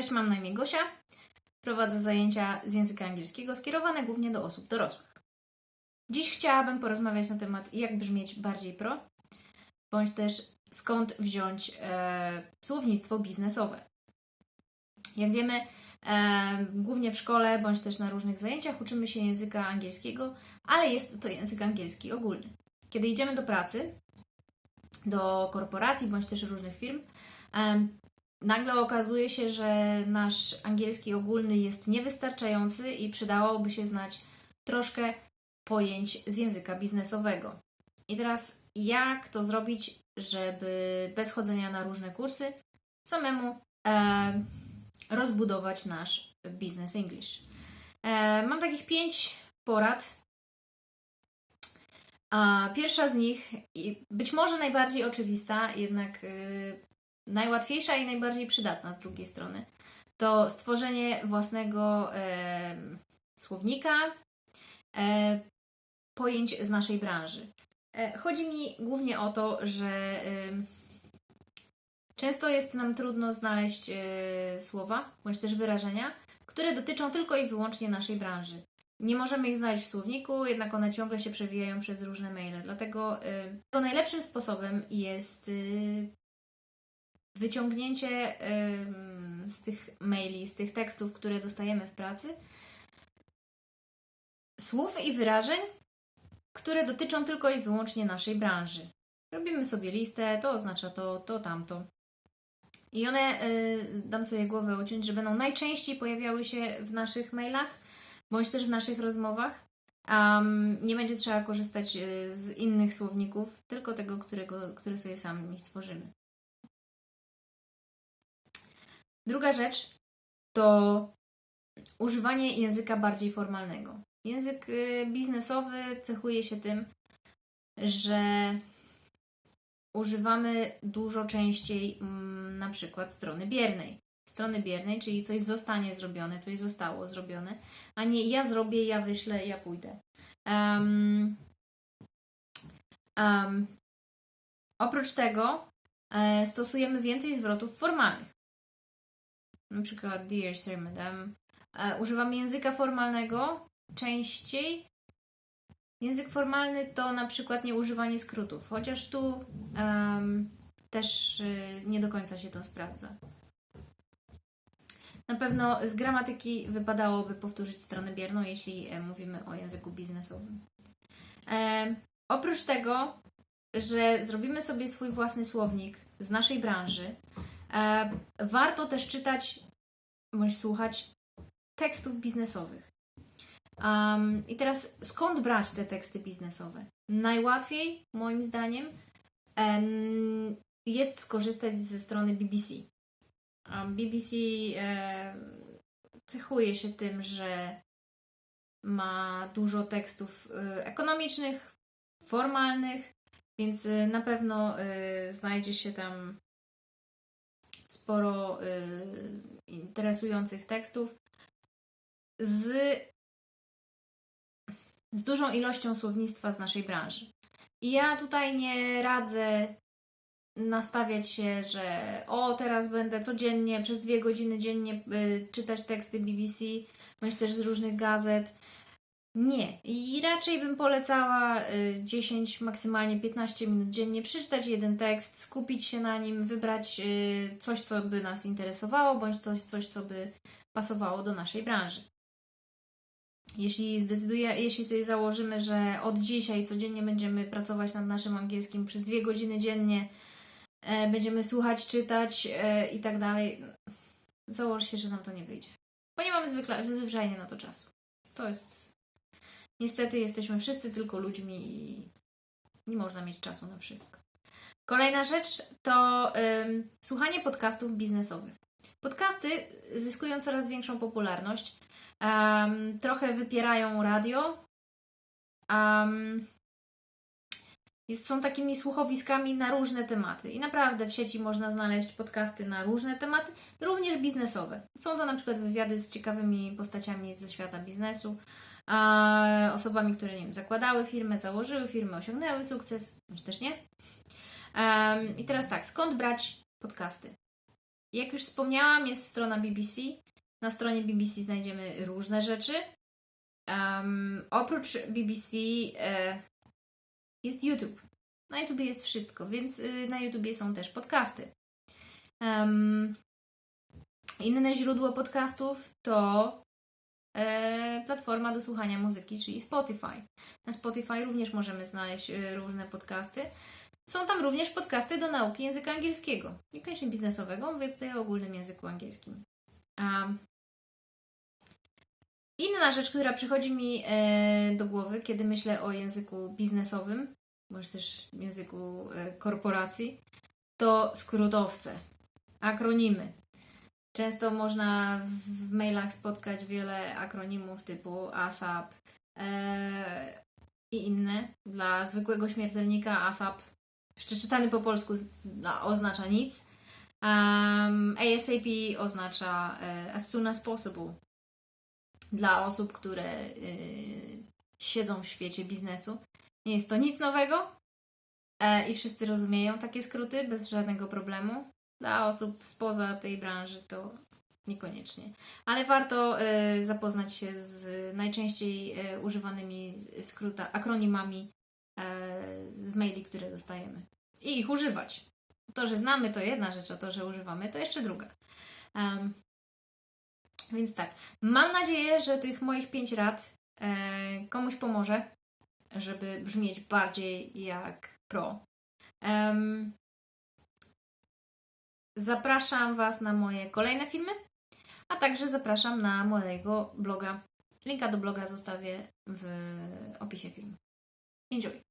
Cześć, mam na imię Gosia. Prowadzę zajęcia z języka angielskiego skierowane głównie do osób dorosłych. Dziś chciałabym porozmawiać na temat, jak brzmieć bardziej pro, bądź też skąd wziąć e, słownictwo biznesowe. Jak wiemy, e, głównie w szkole bądź też na różnych zajęciach uczymy się języka angielskiego, ale jest to język angielski ogólny. Kiedy idziemy do pracy, do korporacji bądź też różnych firm, nagle okazuje się, że nasz angielski ogólny jest niewystarczający i przydałoby się znać troszkę pojęć z języka biznesowego. I teraz, jak to zrobić, żeby bez chodzenia na różne kursy samemu e, rozbudować nasz business English? E, mam takich pięć porad. A pierwsza z nich, być może najbardziej oczywista, jednak y, najłatwiejsza i najbardziej przydatna z drugiej strony, to stworzenie własnego e, słownika e, pojęć z naszej branży. E, chodzi mi głównie o to, że często jest nam trudno znaleźć e, słowa bądź też wyrażenia, które dotyczą tylko i wyłącznie naszej branży. Nie możemy ich znaleźć w słowniku, jednak one ciągle się przewijają przez różne maile. Dlatego y, najlepszym sposobem jest y, wyciągnięcie z tych maili, z tych tekstów, które dostajemy w pracy, słów i wyrażeń, które dotyczą tylko i wyłącznie naszej branży. Robimy sobie listę, to oznacza to, to, tamto. I one, y, dam sobie głowę uciąć, że będą najczęściej pojawiały się w naszych mailach, bądź też w naszych rozmowach. Um, nie będzie trzeba korzystać y, z innych słowników, tylko tego, którego, który sobie sami stworzymy. Druga rzecz to używanie języka bardziej formalnego. Język y, biznesowy cechuje się tym, że używamy dużo częściej mm, na przykład strony biernej. Strony biernej, czyli coś zostanie zrobione, coś zostało zrobione, a nie ja zrobię, ja wyślę, ja pójdę. Um, um, oprócz tego e, stosujemy więcej zwrotów formalnych na przykład Dear Sir Madam. E, używamy języka formalnego częściej. Język formalny to na przykład nieużywanie skrótów, chociaż tu em, też y, nie do końca się to sprawdza. Na pewno z gramatyki wypadałoby powtórzyć stronę bierną, jeśli e, mówimy o języku biznesowym. E, oprócz tego, że zrobimy sobie swój własny słownik z naszej branży, E, warto też czytać bądź słuchać tekstów biznesowych. Um, I teraz skąd brać te teksty biznesowe? Najłatwiej, moim zdaniem, em, jest skorzystać ze strony BBC. BBC e, cechuje się tym, że ma dużo tekstów e, ekonomicznych, formalnych, więc e, na pewno e, znajdzie się tam sporo y, interesujących tekstów z, z dużą ilością słownictwa z naszej branży. I ja tutaj nie radzę nastawiać się, że o, teraz będę codziennie, przez dwie godziny dziennie y, czytać teksty BBC, bądź też z różnych gazet. Nie. I raczej bym polecała y, 10, maksymalnie 15 minut dziennie przeczytać jeden tekst, skupić się na nim, wybrać y, coś, co by nas interesowało, bądź coś, co by pasowało do naszej branży. Jeśli zdecyduje, jeśli sobie założymy, że od dzisiaj codziennie będziemy pracować nad naszym angielskim przez dwie godziny dziennie, e, będziemy słuchać, czytać e, i tak dalej, założę się, że nam to nie wyjdzie. Bo nie mamy zwykle, zwyczajnie na to czasu. To jest Niestety jesteśmy wszyscy tylko ludźmi i nie można mieć czasu na wszystko. Kolejna rzecz to ym, słuchanie podcastów biznesowych. Podcasty zyskują coraz większą popularność. Um, trochę wypierają radio. Um, jest, są takimi słuchowiskami na różne tematy. I naprawdę w sieci można znaleźć podcasty na różne tematy, również biznesowe. Są to na przykład wywiady z ciekawymi postaciami ze świata biznesu a osobami, które nie wiem, zakładały firmę, założyły firmę, osiągnęły sukces, bądź też nie. Um, I teraz tak, skąd brać podcasty? jak już wspomniałam, jest strona BBC. Na stronie BBC znajdziemy różne rzeczy. Em, oprócz BBC e, jest YouTube. Na YouTube jest wszystko, więc y, na YouTube są też podcasty. Em, inne źródło podcastów to platforma do słuchania muzyki, czyli Spotify. Na Spotify również możemy znaleźć e, różne podcasty. Są tam również podcasty do nauki języka angielskiego. Niekoniecznie biznesowego, mówię tutaj o ogólnym języku angielskim. Inna rzecz, która przychodzi mi e, do głowy, kiedy myślę o języku biznesowym, bądź też języku e, korporacji, to skrótowce, akronimy. Często można w mailach spotkać wiele akronimów typu ASAP e, i inne. Dla zwykłego śmiertelnika ASAP, jeszcze czytany po polsku, no, oznacza nic. Um, ASAP oznacza e, as soon as possible. Dla osób, które y, siedzą w świecie biznesu. Nie jest to nic nowego e, i wszyscy rozumieją takie skróty bez żadnego problemu. Dla osób spoza tej branży to niekoniecznie. Ale warto e, zapoznać się z najczęściej e, używanymi skróta, akronimami e, z maili, które dostajemy. I ich używać. To, że znamy, to jedna rzecz, a to, że używamy, to jeszcze druga. Em, więc tak, mam nadzieję, że tych moich pięć rad e, komuś pomoże, żeby brzmieć bardziej jak pro. Em, zapraszam Was na moje kolejne filmy, a także zapraszam na mojego bloga. Linka do bloga zostawię w opisie filmu. Enjoy!